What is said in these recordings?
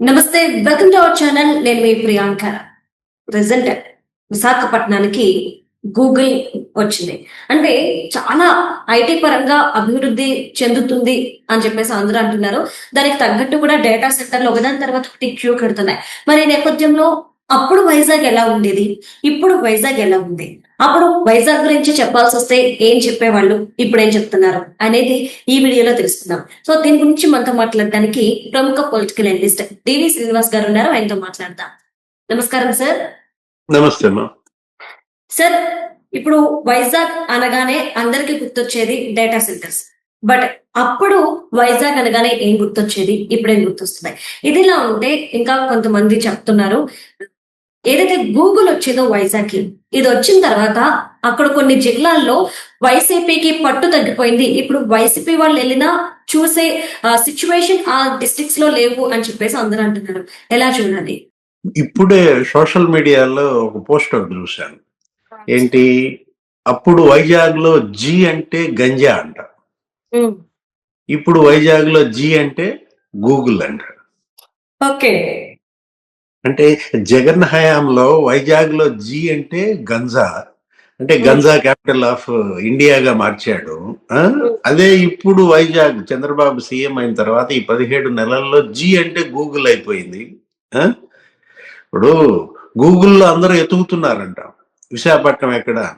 నమస్తే welcome to our channel. నేను మీ ప్రియాంక. ప్రజెంట్ విశాఖపట్నానికి గూగుల్ వచ్చింది. అంటే చాలా ఐటీ పరంగా అభివృద్ధి చెందుతుంది అని చెప్పేసి అందరూ అంటున్నారు. దానికి తగ్గట్టు కూడా డేటా సెంటర్లు ఒకదాని తర్వాత ఒకటి క్యూ కడుతున్నాయి. మరి ఈ నేపథ్యంలో అప్పుడు వైజాగ్ ఎలా ఉండేది? ఇప్పుడు వైజాగ్ ఎలా ఉంది? అప్పుడు వైజాగ్ గురించి చెప్పాల్సి వస్తే ఏం చెప్పేవాళ్ళు? ఇప్పుడు ఏం చెప్తున్నారు? అనేది ఈ వీడియోలో తెలుసుకుందాం. సో దీని గురించి మనతో మాట్లాడడానికి ప్రముఖ పొలిటికల్ అనలిస్ట్ డివి శ్రీనివాస్ గారు ఉన్నారు. ఆయనతో మాట్లాడదాం. నమస్కారం సార్ నమస్తే సార్ ఇప్పుడు వైజాగ్ అనగానే అందరికి గుర్తొచ్చేది డేటా సెంటర్స్ బట్ అప్పుడు వైజాగ్ అనగానే ఏం గుర్తొచ్చేది? ఇప్పుడేం గుర్తొస్తున్నాయి? ఇదిలా ఉంటే ఇంకా కొంతమంది చెప్తున్నారు. ఏదైతే గూగుల్ వచ్చిందో వైజాగ్కి ఇది వచ్చిన తర్వాత అక్కడ కొన్ని జిల్లాల్లో వైసీపీకి పట్టు తగ్గిపోయింది. ఇప్పుడు వైసీపీ వాళ్ళు వెళ్ళినా చూసే సిచ్యువేషన్ ఆ డిస్ట్రిక్ట్స్లో లేవు అని చెప్పేసి అందరూ అంటున్నారు. ఎలా చూడాలి ఇప్పుడే సోషల్ మీడియాలో ఒక పోస్ట్ ఒకటి చూశాను. ఏంటి? అప్పుడు వైజాగ్లో జీ అంటే గంజా అంట. ఇప్పుడు వైజాగ్లో జీ అంటే గూగుల్ అంట. ఓకే. అంటే జగన్ హయాంలో వైజాగ్లో జీ అంటే గంజా. అంటే గంజా క్యాపిటల్ ఆఫ్ ఇండియాగా మార్చాడు. ఆ? అదే ఇప్పుడు వైజాగ్ చంద్రబాబు సీఎం అయిన తర్వాత ఈ పదిహేడు నెలల్లో జీ అంటే గూగుల్ అయిపోయింది. ఆ? ఇప్పుడు గూగుల్లో అందరూ ఎతుకుతున్నారంట. విశాఖపట్నం ఎక్కడ?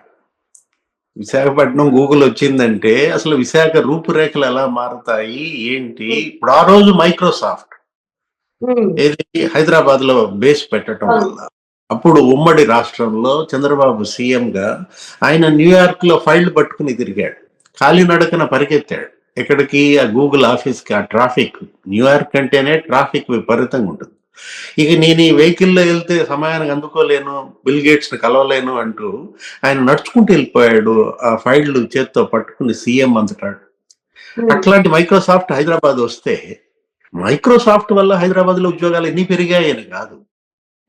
విశాఖపట్నం గూగుల్ వచ్చిందంటే అసలు విశాఖ రూపురేఖలు ఎలా మారుతాయి? ఏంటి? ఇప్పుడు ఆ రోజు మైక్రోసాఫ్ట్. ఏది? హైదరాబాద్లో బేస్ పెట్టడం వల్ల. అప్పుడు ఉమ్మడి రాష్ట్రంలో చంద్రబాబు సీఎం గా ఆయన న్యూయార్క్లో ఫైల్ పట్టుకుని తిరిగాడు. కాలినడకన పరిగెత్తాడు. ఎక్కడికి? ఆ గూగుల్ ఆఫీస్కి ఆ ట్రాఫిక్. న్యూయార్క్ అంటేనే ట్రాఫిక్ విపరీతంగా ఉంటుంది. ఇక నేను ఈ వెహికల్లో వెళ్తే సమయానికి అందుకోలేను బిల్ గేట్స్ని కలవలేను అంటూ ఆయన నడుచుకుంటూ వెళ్ళిపోయాడు. ఆ ఫైల్ చేత్తో పట్టుకుని సీఎం అంతటాడు అట్లాంటి మైక్రోసాఫ్ట్ హైదరాబాద్ వస్తే మైక్రోసాఫ్ట్ వల్ల హైదరాబాద్లో ఉద్యోగాలు ఎన్ని పెరిగాయని కాదు.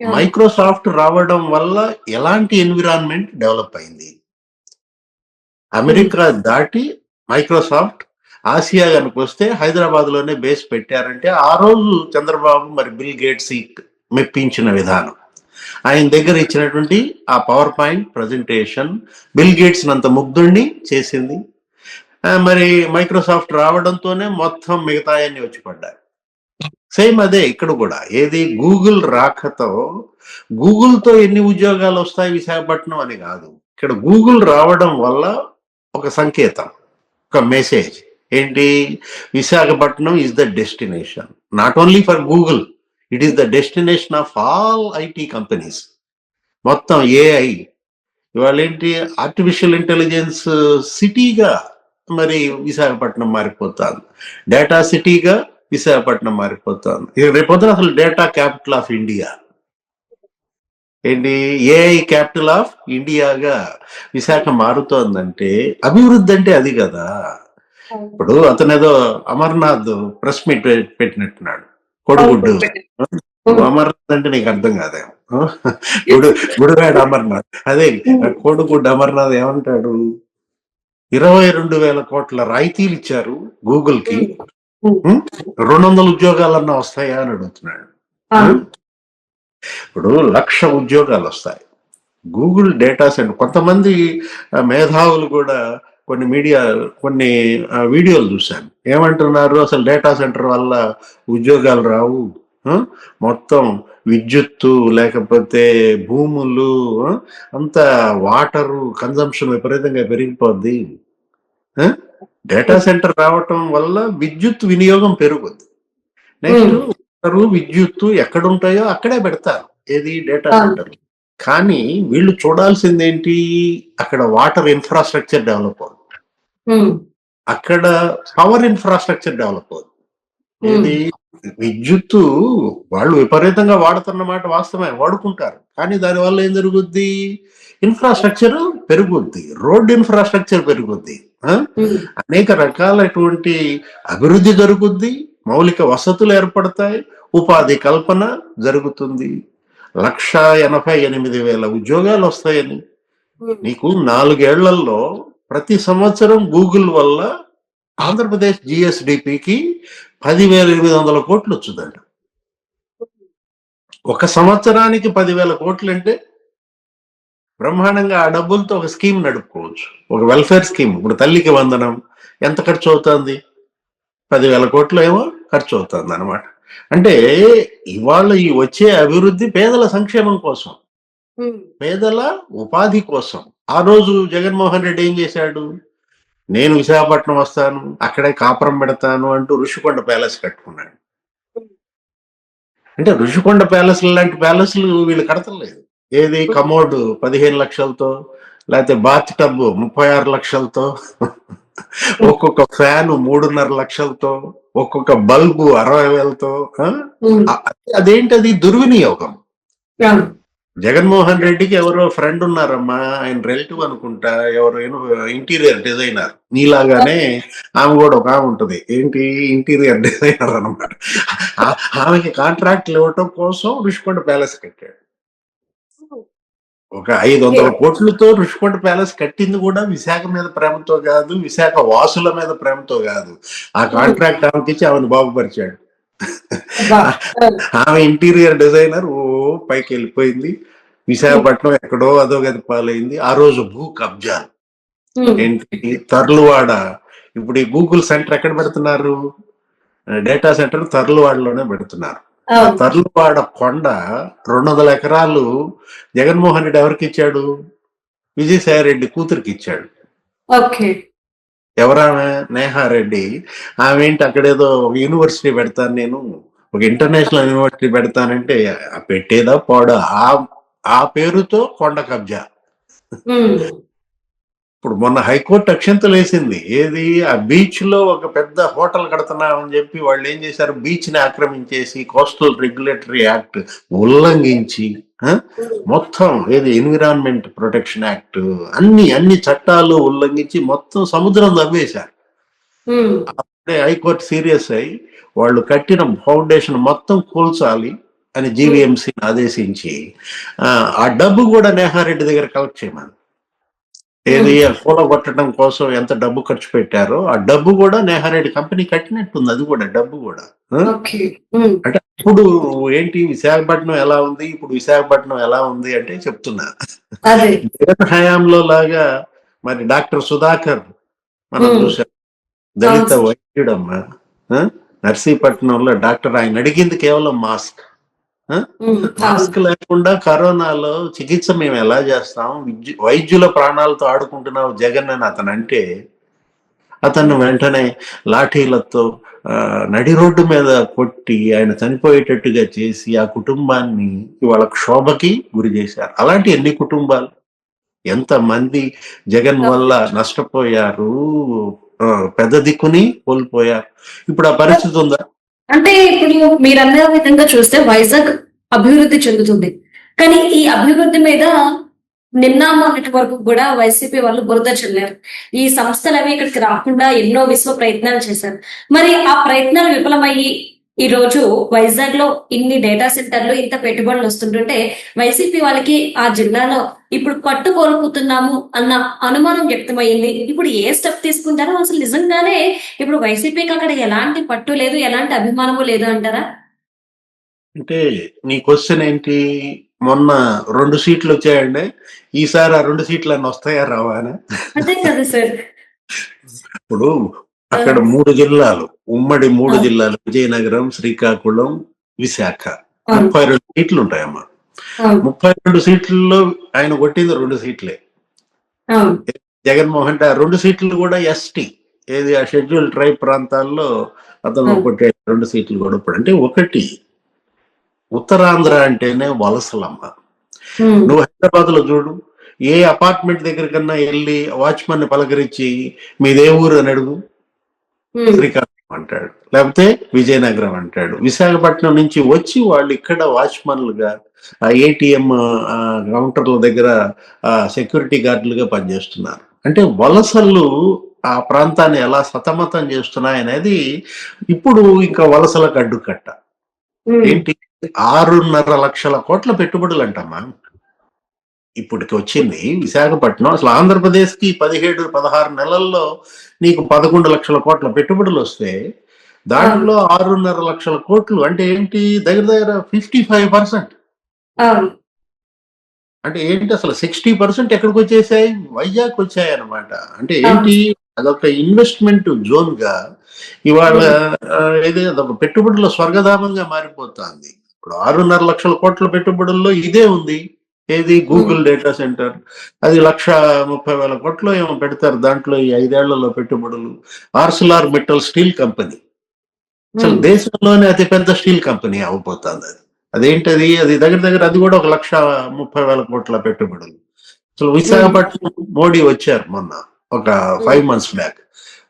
మైక్రోసాఫ్ట్ రావడం వల్ల ఎలాంటి ఎన్విరాన్మెంట్ డెవలప్ అయింది? అమెరికా దాటి మైక్రోసాఫ్ట్ ఆసియా కనుక వస్తే హైదరాబాద్లోనే బేస్ పెట్టారంటే ఆ రోజు చంద్రబాబు మరి బిల్ గేట్స్ మెప్పించిన విధానం. ఆయన దగ్గర ఇచ్చినటువంటి ఆ power point presentation Bill Gates అంత ముగ్ధుణ్ణి చేసింది. మరి మైక్రోసాఫ్ట్ రావడంతోనే మొత్తం మిగతాయన్ని వచ్చి పడ్డాయి. సేమ్ అదే ఇక్కడ కూడా. ఏది గూగుల్ రాకతో గూగుల్తో ఎన్ని ఉద్యోగాలు వస్తాయి విశాఖపట్నం అని కాదు. ఇక్కడ గూగుల్ రావడం వల్ల ఒక సంకేతం ఒక మెసేజ్. ఏంటి? Visakhapatnam is the destination. Not only for Google it is the destination of all IT companies. మొత్తం ఏఐ ఇవాళ ఏంటి? ఆర్టిఫిషియల్ ఇంటెలిజెన్స్ సిటీగా మరి విశాఖపట్నం మారిపోతుంది. డేటా సిటీగా విశాఖపట్నం మారిపోతుంది. రేపొద్దున అసలు డేటా క్యాపిటల్ ఆఫ్ ఇండియా. ఏంటి? ఏఐ క్యాపిటల్ ఆఫ్ ఇండియాగా విశాఖ మారుతోందంటే అభివృద్ధి అంటే అది కదా. ఇప్పుడు అతను ఏదో అమర్నాథ్ ప్రెస్ మీట్ పెట్టినట్టున్నాడు. కొడుగుడ్డు. అమర్నాథ్ అంటే నీకు అర్థం కాదే. గుడు గుడివాడ అమర్నాథ్. అదే కోడిగుడ్డు అమర్నాథ్ ఏమంటాడు? ఇరవై రెండు వేల కోట్ల రాయితీలు ఇచ్చారు గూగుల్కి? రెండు వందల ఉద్యోగాలన్నా వస్తాయా అని అడుగుతున్నాడు. ఇప్పుడు లక్ష ఉద్యోగాలు వస్తాయి. గూగుల్ డేటా సెంటర్ కొంతమంది మేధావులు కూడా కొన్ని మీడియా కొన్ని వీడియోలు చూశాను. ఏమంటున్నారు? అసలు డేటా సెంటర్ వల్ల ఉద్యోగాలు రావు? మొత్తం విద్యుత్తు లేకపోతే భూములు? అంత వాటరు కన్జంప్షన్ విపరీతంగా పెరిగిపోద్ది? డేటా సెంటర్ రావటం వల్ల విద్యుత్ వినియోగం పెరుగుద్ది. నెక్స్ట్ విద్యుత్తు ఎక్కడ ఉంటాయో అక్కడే పెడతారు ఏది డేటా. సెంటర్. కానీ వీళ్ళు చూడాల్సింది ఏంటి అక్కడ వాటర్ ఇన్ఫ్రాస్ట్రక్చర్ డెవలప్ అవుతుంది అక్కడ పవర్ ఇన్ఫ్రాస్ట్రక్చర్ డెవలప్ అవుతుంది ఏది? విద్యుత్తు వాళ్ళు విపరీతంగా వాడుతున్నమాట వాస్తవమే వాడుకుంటారు. కానీ దానివల్ల ఏం జరుగుద్ది? ఇన్ఫ్రాస్ట్రక్చర్ పెరుగుద్ది రోడ్ ఇన్ఫ్రాస్ట్రక్చర్ పెరుగుద్ది? అనేక రకాలైనటువంటి అభివృద్ధి జరుగుద్ది మౌలిక వసతులు ఏర్పడతాయి ఉపాధి కల్పన జరుగుతుంది. లక్ష ఎనభై ఎనిమిది వేల ఉద్యోగాలు వస్తాయని. నీకు నాలుగేళ్ళలో ప్రతి సంవత్సరం గూగుల్ వల్ల ఆంధ్రప్రదేశ్ జిఎస్డిపికి పదివేల ఎనిమిది వందల కోట్లు వచ్చుదంట. ఒక సంవత్సరానికి పదివేల కోట్లు అంటే బ్రహ్మాండంగా ఆ డబ్బులతో ఒక స్కీమ్ నడుపుకోవచ్చు. ఒక వెల్ఫేర్ స్కీమ్ ఇప్పుడు తల్లికి వందనం ఎంత ఖర్చు అవుతుంది? పదివేల కోట్లు ఏమో ఖర్చు అవుతుంది అనమాట అంటే ఇవాళ ఈ వచ్చే అభివృద్ధి పేదల సంక్షేమం కోసం. పేదల ఉపాధి కోసం. ఆ రోజు జగన్మోహన్ రెడ్డి ఏం చేశాడు? నేను విశాఖపట్నం వస్తాను అక్కడే కాపురం పెడతాను అంటూ ఋషికొండ ప్యాలెస్ కట్టుకున్నాడు. అంటే ఋషికొండ ప్యాలెస్ లాంటి ప్యాలెస్లు వీళ్ళు కడతలేదు. ఏది? కమోడ్ పదిహేను లక్షలతో లేకపోతే బాత్ టబ్ ముప్పై ఆరు లక్షలతో ఒక్కొక్క ఫ్యాన్ మూడున్నర లక్షలతో ఒక్కొక్క బల్బు అరవై వేలతో అదేంటది? దుర్వినియోగం. జగన్మోహన్ రెడ్డికి ఎవరో ఫ్రెండ్ ఉన్నారమ్మా ఆయన రిలేటివ్ అనుకుంటా ఎవరు ఇంటీరియర్ డిజైనర్. నీలాగానే ఆమె కూడా ఒక ఆమె ఉంటది. ఏంటి? ఇంటీరియర్ డిజైనర్ అనమాట ఆమెకి కాంట్రాక్ట్లు ఇవ్వటం కోసం ఋషికొండ ప్యాలెస్ కట్టాడు. ఒక ఐదు వందల కోట్లతో ఋషికొండ ప్యాలెస్ కట్టింది కూడా విశాఖ మీద ప్రేమతో కాదు విశాఖ వాసుల మీద ప్రేమతో కాదు. ఆ కాంట్రాక్ట్ ఆమెకి ఇచ్చి ఆమెను బాగుపరిచాడు. ఆమె ఇంటీరియర్ డిజైనర్ ఓ పైకి వెళ్ళిపోయింది. విశాఖపట్నం ఎక్కడో అదో గది పాలైంది. ఆ రోజు భూ కబ్జా. ఏంటి తర్లువాడ. ఇప్పుడు ఈ గూగుల్ సెంటర్ ఎక్కడ పెడుతున్నారు? డేటా సెంటర్ తర్లువాడలోనే పెడుతున్నారు. తర్లువాడ కొండ రెండు వందల ఎకరాలు జగన్మోహన్ రెడ్డి ఎవరికి ఇచ్చాడు? విజయసాయి రెడ్డి కూతురికి ఇచ్చాడు. ఓకే. ఎవరామె? నేహారెడ్డి. ఆమె ఏంటి అక్కడేదో ఒక యూనివర్సిటీ పెడతాను నేను ఒక ఇంటర్నేషనల్ యూనివర్సిటీ పెడతానంటే ఆ పెట్టేదా పోడా. ఆ ఆ పేరుతో కొండ కబ్జా. ఇప్పుడు మొన్న హైకోర్టు అక్షంతలు వేసింది. ఏది? ఆ బీచ్లో ఒక పెద్ద హోటల్ కడుతున్నామని చెప్పి వాళ్ళు ఏం చేశారు? బీచ్ని ఆక్రమించేసి కోస్టల్ రెగ్యులేటరీ యాక్ట్ ఉల్లంఘించి? మొత్తం ఏది? ఎన్విరాన్మెంట్ ప్రొటెక్షన్ యాక్ట్ అన్ని అన్ని చట్టాలు ఉల్లంఘించి మొత్తం సముద్రం తవ్వేశారు. అప్పుడే హైకోర్టు సీరియస్ అయి వాళ్ళు కట్టిన ఫౌండేషన్ మొత్తం కూల్చాలి అని జీవీఎంసీని ఆదేశించి ఆ, ఆ డబ్బు కూడా నేహారెడ్డి దగ్గర కలెక్ట్ చేయమని. ఏది కూల కొట్టడం కోసం ఎంత డబ్బు ఖర్చు పెట్టారో ఆ డబ్బు కూడా నేహారెడ్డి కంపెనీ కట్టినట్టుంది అది కూడా డబ్బు కూడా. అంటే ఇప్పుడు ఏంటి విశాఖపట్నం ఎలా ఉంది? ఇప్పుడు విశాఖపట్నం ఎలా ఉంది అంటే చెప్తున్నా. జగన్ హయాంలో లాగా మరి డాక్టర్ సుధాకర్ మనం. చూసాం దళిత. వైద్యుడమ్మా? నర్సీపట్నంలో డాక్టర్ ఆయన అడిగింది కేవలం మాస్క్. మాస్క్ లేకుండా కరోనాలో చికిత్స మేము ఎలా చేస్తాం? విద్యు- వైద్యుల ప్రాణాలతో ఆడుకుంటున్నావు జగన్ అని అతను అంటే అతను వెంటనే లాఠీలతో నడి రోడ్డు మీద కొట్టి ఆయన చనిపోయేటట్టుగా చేసి ఆ కుటుంబాన్ని ఇవాళ క్షోభకి గురి చేశారు. అలాంటి ఎన్ని కుటుంబాలు? ఎంత మంది జగన్ వల్ల నష్టపోయారు? పెద్ద దిక్కుని కోల్పోయారు. ఇప్పుడు ఆ పరిస్థితి ఉందా? అంటే ఇప్పుడు మీరు అన్న విధంగా చూస్తే వైజాగ్ అభివృద్ధి చెందుతుంది. కానీ ఈ అభివృద్ధి మీద నిన్న మొన్నటి వరకు కూడా వైసీపీ వాళ్ళు బురద చెల్లారు. ఈ సంస్థలు అవి ఇక్కడికి రాకుండా ఎన్నో విశ్వ ప్రయత్నాలు చేశారు. మరి ఆ ప్రయత్నాలు విఫలమయ్యి ఈ రోజు వైజాగ్లో ఇన్ని డేటా సెంటర్లు ఇంత పెట్టుబడులు వస్తుంటుంటే వైసీపీ వాళ్ళకి ఆ జిల్లాలో ఇప్పుడు పట్టు కోల్పోతున్నాము అన్న అనుమానం వ్యక్తమైంది ఇప్పుడు ఏ స్టెప్ తీసుకుంటారో అసలు నిజంగానే ఇప్పుడు వైసీపీకి అక్కడ ఎలాంటి పట్టు లేదు ఎలాంటి అభిమానము లేదు అంటారా? అంటే నీ క్వశ్చన్ ఏంటి? మొన్న రెండు సీట్లు వచ్చాయండి. ఈసారి ఆ రెండు సీట్లు అన్న వస్తాయా రావా అని? అదే కదా సార్. ఇప్పుడు అక్కడ మూడు జిల్లాలు. ఉమ్మడి మూడు. జిల్లాలు విజయనగరం శ్రీకాకుళం విశాఖ. ముప్పై రెండు సీట్లు ఉంటాయమ్మా. ముప్పై రెండు సీట్లలో ఆయన కొట్టింది రెండు సీట్లే. జగన్మోహన్ రెడ్డి రెండు సీట్లు కూడా ఎస్టీ. ఏది ఆ షెడ్యూల్ ట్రైబ్ ప్రాంతాల్లో అతను. కొట్టే రెండు సీట్లు కూడా ఇప్పుడు. అంటే ఒకటి ఉత్తరాంధ్ర అంటేనే వలసలమ్మ. నువ్వు హైదరాబాద్లో చూడు. ఏ అపార్ట్మెంట్ దగ్గర కన్నా వెళ్ళి వాచ్మన్ పలకరించి మీదే ఊరు అని అడుగు. శ్రీకాకుళం అంటాడు. లేకపోతే విజయనగరం అంటాడు. విశాఖపట్నం నుంచి వచ్చి వాళ్ళు ఇక్కడ వాచ్మన్లుగా ఆ ఏటీఎం కౌంటర్ల దగ్గర సెక్యూరిటీ గార్డులుగా పనిచేస్తున్నారు. అంటే వలసలు ఆ ప్రాంతాన్ని ఎలా సతమతం చేస్తున్నాయి అనేది ఇప్పుడు ఇంకా వలసలకు అడ్డుకట్ట. ఏంటి? ఆరున్నర లక్షల కోట్ల పెట్టుబడులు అంటమ్మా ఇప్పటికి వచ్చింది విశాఖపట్నం. అసలు ఆంధ్రప్రదేశ్కి పదిహేడు పదహారు నెలల్లో నీకు పదకొండు లక్షల కోట్ల పెట్టుబడులు వస్తే దాంట్లో ఆరున్నర లక్షల కోట్లు అంటే ఏంటి? దగ్గర దగ్గర ఫిఫ్టీ ఫైవ్ పర్సెంట్. అంటే ఏంటి అసలు సిక్స్టీ పర్సెంట్ ఎక్కడికి వచ్చేసాయి? వైజాగ్ వచ్చాయి అనమాట అంటే ఏంటి? అదొక ఇన్వెస్ట్మెంట్ జోన్గా ఇవాళ అదొక పెట్టుబడుల స్వర్గధామంగా మారిపోతుంది. ఇప్పుడు ఆరున్నర లక్షల కోట్ల పెట్టుబడుల్లో ఇదే ఉంది. ఏది? Google data centre. అది లక్ష ముప్పై వేల కోట్లు ఏమో పెడతారు దాంట్లో ఈ ఐదేళ్ళలో పెట్టుబడులు. Arcelor Mittal steel company. అసలు దేశంలోనే అతి పెద్ద స్టీల్ కంపెనీ అవబోతుంది అది. అదేంటది? అది దగ్గర దగ్గర అది కూడా ఒక లక్ష ముప్పై వేల కోట్ల పెట్టుబడులు. అసలు విశాఖపట్నం మోడీ వచ్చారు మొన్న ఒక ఫైవ్ మంత్స్ బ్యాక్.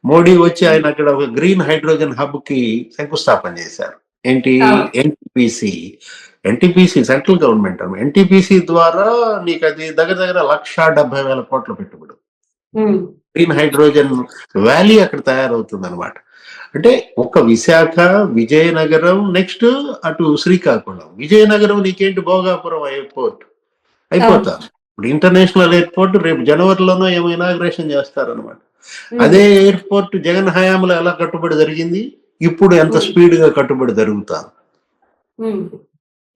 మోడీ వచ్చి ఆయన అక్కడ ఒక గ్రీన్ హైడ్రోజన్ హబ్కి శంకుస్థాపన చేశారు. ఏంటి. NTPC. NTPC central government NTPC ద్వారా నీకు అది దగ్గర దగ్గర లక్ష డెబ్బై వేల కోట్ల పెట్టుబడి. గ్రీన్ హైడ్రోజన్ వ్యాలీ అక్కడ తయారవుతుంది అనమాట అంటే ఒక విశాఖ విజయనగరం నెక్స్ట్ అటు శ్రీకాకుళం. విజయనగరం నీకేంటి? భోగాపురం ఎయిర్పోర్ట్. అయిపోతా. ఇప్పుడు ఇంటర్నేషనల్ ఎయిర్పోర్ట్ రేపు జనవరిలోనో ఏమో ఇనాగ్రేషన్ చేస్తారనమాట అదే ఎయిర్పోర్ట్ జగన్ హయాంలో ఎలా కట్టుబడి జరిగింది? ఇప్పుడు ఎంత. స్పీడ్గా కట్టుబడి జరుగుతా? ఉమ్,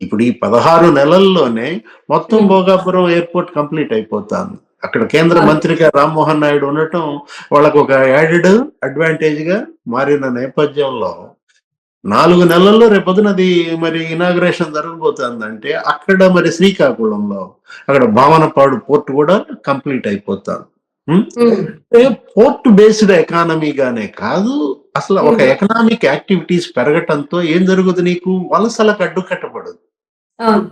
ఇప్పుడు ఈ పదహారు నెలల్లోనే మొత్తం Hmm. భోగాపురం ఎయిర్పోర్ట్ కంప్లీట్ అయిపోతాను అక్కడ కేంద్ర అవును. మంత్రిగా రామ్మోహన్ నాయుడు ఉండటం వాళ్ళకు ఒక యాడెడ్ అడ్వాంటేజ్గా మారిన నేపథ్యంలో నాలుగు నెలల్లో రేపొద్దున అది మరి ఇనాగ్రేషన్ జరగబోతుందంటే అక్కడ మరి శ్రీకాకుళంలో అక్కడ భావనపాడు పోర్ట్ కూడా కంప్లీట్ అయిపోతాను ఉమ్, పోర్ట్ బేస్డ్ ఎకానమీగానే కాదు అసలు ఒక Hmm. ఎకనామిక్ యాక్టివిటీస్ పెరగటంతో ఏం జరుగుతుంది నీకు వలసలకు అడ్డుకట్టబడదు అవును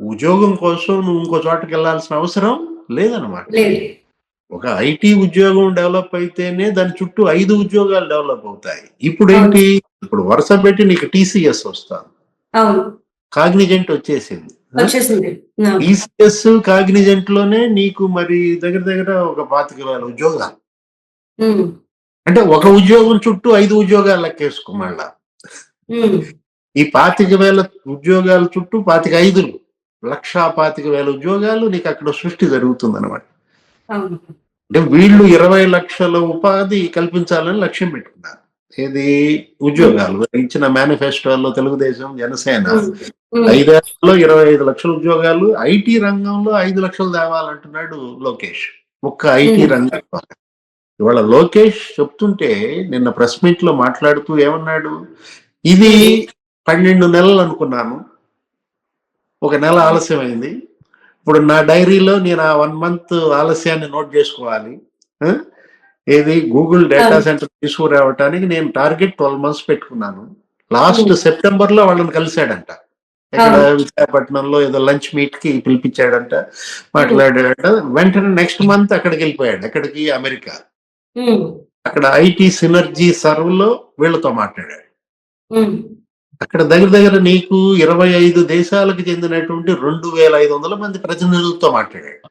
ఉద్యోగం కోసం నువ్వు ఇంకో చోటకి వెళ్ళాల్సిన అవసరం లేదనమాట లేదు. ఒక ఐటీ ఉద్యోగం డెవలప్ అయితేనే దాని చుట్టూ ఐదు ఉద్యోగాలు డెవలప్ అవుతాయి. ఇప్పుడు ఏంటి ఇప్పుడు వరుస పెట్టి నీకు టీసీఎస్ వస్తాను. అవును. కాగ్నిజెంట్ వచ్చేసింది. వచ్చేసింది. అవును. టీసీఎస్ కాగ్నిజెంట్లోనే నీకు మరి దగ్గర దగ్గర ఒక పాతిక వేల ఉద్యోగాలు. ఉమ్, అంటే ఒక ఉద్యోగం చుట్టూ ఐదు ఉద్యోగాలు లెక్కేసుకో మళ్ళా. ఈ పాతిక వేల ఉద్యోగాల చుట్టూ పాతిక ఐదులు లక్షా పాతిక వేల ఉద్యోగాలు నీకు అక్కడ సృష్టి జరుగుతుంది అనమాట అంటే వీళ్ళు ఇరవై లక్షల ఉపాధి కల్పించాలని లక్ష్యం పెట్టుకున్నారు. ఏది? ఉద్యోగాలు. ఇచ్చిన మేనిఫెస్టోలో తెలుగుదేశం జనసేన. ఐదేళ్ళలో ఇరవై ఐదు లక్షల ఉద్యోగాలు ఐటీ రంగంలో ఐదు లక్షలు తేవాలంటున్నాడు లోకేష్. ఒక్క ఐటీ. రంగం ఇవాళ లోకేష్ చెప్తుంటే నిన్న ప్రెస్ మీట్లో మాట్లాడుతూ ఏమన్నాడు? ఇది పన్నెండు నెలలు అనుకున్నాను. ఒక నెల ఆలస్యమైంది. ఇప్పుడు నా డైరీలో నేను ఆ వన్ మంత్ ఆలస్యాన్ని నోట్ చేసుకోవాలి? ఏది? Google data. సెంటర్ తీసుకురావటానికి నేను టార్గెట్ ట్వెల్వ్ మంత్స్ పెట్టుకున్నాను. లాస్ట్. సెప్టెంబర్లో వాళ్ళని కలిశాడంట. ఇక్కడ. విశాఖపట్నంలో ఏదో లంచ్ మీట్కి పిలిపించాడంట మాట్లాడాడంట. వెంటనే నెక్స్ట్ మంత్ అక్కడికి వెళ్ళిపోయాడు. ఎక్కడికి? అమెరికా. అక్కడ ఐటీ సినర్జీ సర్వ్లో వీళ్ళతో మాట్లాడాడు. అక్కడ దగ్గర దగ్గర నీకు ఇరవై ఐదు దేశాలకు చెందినటువంటి రెండు వేల ఐదు వందల మంది ప్రతినిధులతో మాట్లాడాడు.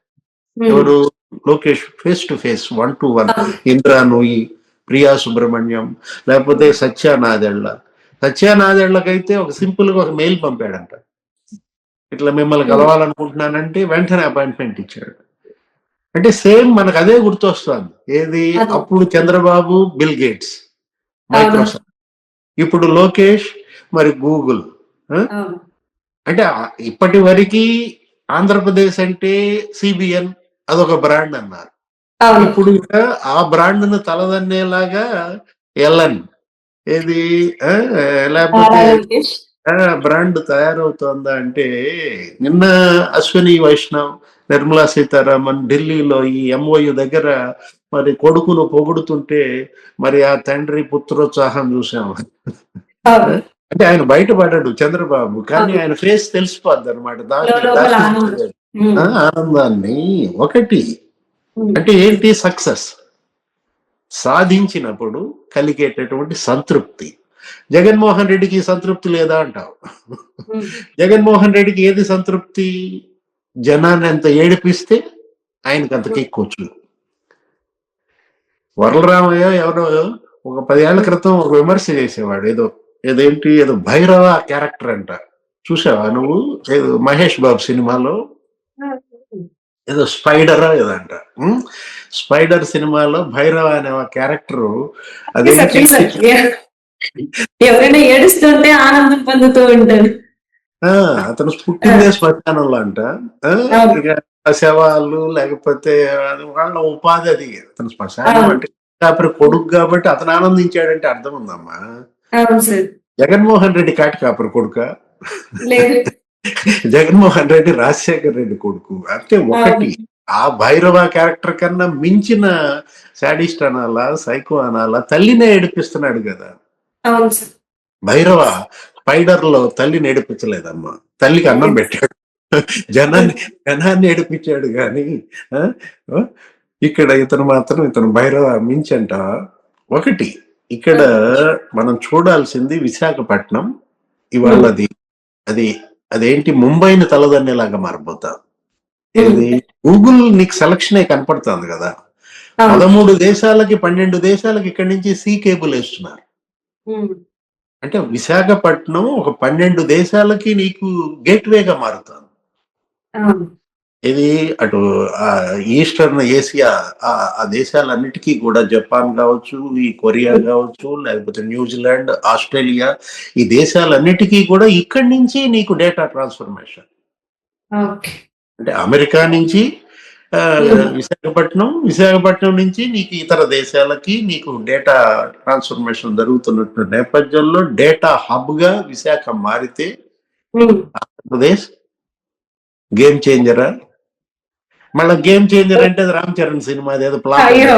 ఎవరు? Lokesh face to face one to one. Indra Nooyi Priya Subrahmanyam లేకపోతే సత్యా నాదెళ్ళ సత్యా నాదెళ్ళకైతే ఒక సింపుల్గా ఒక మెయిల్ పంపాడంట. ఇట్లా మిమ్మల్ని. కలవాలనుకుంటున్నానంటే వెంటనే అపాయింట్మెంట్ ఇచ్చాడు. అంటే సేమ్ మనకు అదే గుర్తొస్తుంది. ఏది. అప్పుడు చంద్రబాబు బిల్ గేట్స్ మైక్రోసాఫ్ట్. ఇప్పుడు లోకేష్ మరి గూగుల్ అంటే ఇప్పటి వరకు ఆంధ్రప్రదేశ్ అంటే సిబిఎన్ అదొక బ్రాండ్ అన్నారు. ఇప్పుడు ఆ బ్రాండ్ను తలదన్నేలాగా ఎల్ఎన్ ఏది లేకపోతే బ్రాండ్ తయారవుతోందా అంటే నిన్న అశ్విని వైష్ణవ్ నిర్మలా సీతారామన్ ఢిల్లీలో ఈ ఎంఓయు దగ్గర మరి కొడుకును పొగుడుతుంటే మరి ఆ తండ్రి పుత్రోత్సాహం చూసాం. అవును. అంటే ఆయన బయటపడ్డాడు చంద్రబాబు కానీ. ఆయన ఫేస్ తెలిసిపోద్ది అనమాట ఆనందాన్ని ఒకటి. అంటే ఏంటి సక్సెస్? సాధించినప్పుడు కలిగేటటువంటి సంతృప్తి. జగన్మోహన్ రెడ్డికి సంతృప్తి లేదా అంటావు? జగన్మోహన్ రెడ్డికి ఏది సంతృప్తి? జనాన్ని ఎంత ఏడిపిస్తే ఆయనకి అంత ఎక్కొచ్చు వరలరామయ్య ఎవరో ఒక పదేళ్ళ క్రితం ఒక విమర్శ చేసేవాడు ఏదో ఏదేంటి? ఏదో భైరవ క్యారెక్టర్ అంట. చూసావా నువ్వు? ఏదో మహేష్ బాబు సినిమాలో ఏదో స్పైడర్ ఏదంట? స్పైడర్ సినిమాలో భైరవ అనే క్యారెక్టర్ అదే. ఎవరైనా ఏడుస్తుంటే ఆనందం పొందుతూ ఉంటాడు ఆ, అతను పుట్టిందే శ్మశానంలో అంట. శవాలు లేకపోతే వాళ్ళ ఉపాధి అది. అతను శ్మశానం అవును. అంటే కొడుకు కాబట్టి అతను ఆనందించాడంటే అర్థం ఉందమ్మా. అవును సార్. జగన్మోహన్ రెడ్డి కాటి కాపరి కొడుక? జగన్మోహన్ రెడ్డి రాజశేఖర్ రెడ్డి కొడుకు. అంటే ఒకటి. ఆ భైరవ క్యారెక్టర్ కన్నా మించిన శాడిస్ట్ అనాలా సైకో అనాలా తల్లినే ఏడిపిస్తున్నాడు కదా. భైరవ స్పైడర్లో తల్లిని ఏడిపించలేదమ్మా. తల్లికి అన్నం పెట్టాడు. జనాన్ని జనాన్ని ఏడిపించాడు కానీ ఆ, ఇక్కడ ఇతను మాత్రం ఇతను భైరవ మించంట. ఒకటి. ఇక్కడ మనం చూడాల్సింది విశాఖపట్నం ఇవాళ అది అది అదేంటి ముంబైని తలదన్నేలాగా మారిపోతా. ఇది గూగుల్ నీకు సెలక్షనే కనపడుతుంది కదా. పదమూడు దేశాలకి పన్నెండు దేశాలకి ఇక్కడి నుంచి సీ కేబుల్ వేస్తున్నారు. అంటే విశాఖపట్నం ఒక పన్నెండు దేశాలకి నీకు గేట్వేగా మారుతుంది ఇది అటు ఈస్టర్న్ ఏసియా ఆ దేశాలన్నిటికీ కూడా జపాన్ కావచ్చు ఈ కొరియా కావచ్చు లేకపోతే న్యూజిలాండ్ ఆస్ట్రేలియా ఈ దేశాలన్నిటికీ కూడా ఇక్కడి నుంచి నీకు డేటా ట్రాన్స్ఫర్మేషన్. అంటే అమెరికా నుంచి విశాఖపట్నం విశాఖపట్నం నుంచి నీకు ఇతర దేశాలకి నీకు డేటా ట్రాన్స్ఫర్మేషన్ జరుగుతున్నట్టు నేపథ్యంలో డేటా హబ్గా విశాఖ మారితే. ఆంధ్రప్రదేశ్ గేమ్ చేంజరా? మళ్ళా గేమ్ చేంజర్ అంటే అది రామ్ చరణ్ సినిమా ఏదో అయ్యో.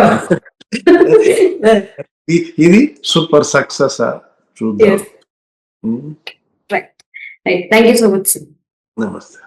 ప్లాన్ ఇది సూపర్ సక్సెస్ చూద్దాం. థ్యాంక్ యూ సో మచ్ నమస్తే.